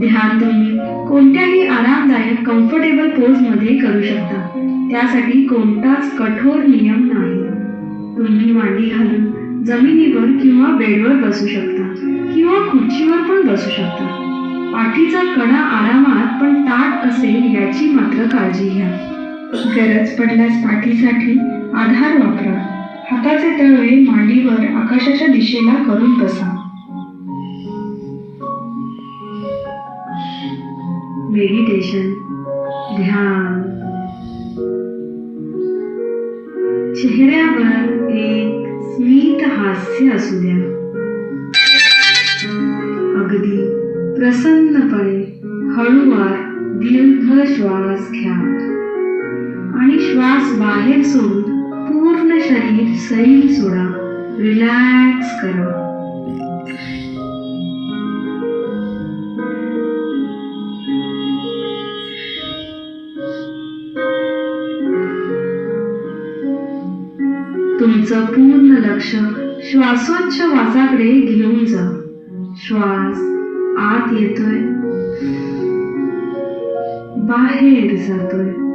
ध्यान तुम्ही कोणत्याही आरामदायक कम्फर्टेबल पोजमध्ये करू शकता. त्यासाठी कोणताच कठोर नियम नाही. तुम्ही मांडी घालून जमिनीवर किंवा बेडवर बसू शकता किंवा खुर्चीवर पण बसू शकता. पाठीचा कणा आरामात पण ताट असेल याची मात्र काळजी घ्या. गरज पडल्यास पाठीसाठी आधार वापरा. हाताचे तळवे मांडीवर आकाशाच्या दिशेला करून बसा. मेडिटेशन ध्यान चेहऱ्यावर एक स्मित हास्य असू द्या. अगदी प्रसन्नपणे हळूवार दीर्घ श्वास घ्या. आणि श्वास बाहेर सोडून पूर्ण शरीर सैल सोडा. रिलॅक्स करा. तुमचं पूर्ण लक्ष श्वासोच्छवासाकडे घेऊन जा. श्वास आत येतोय. बाहेर जातोय.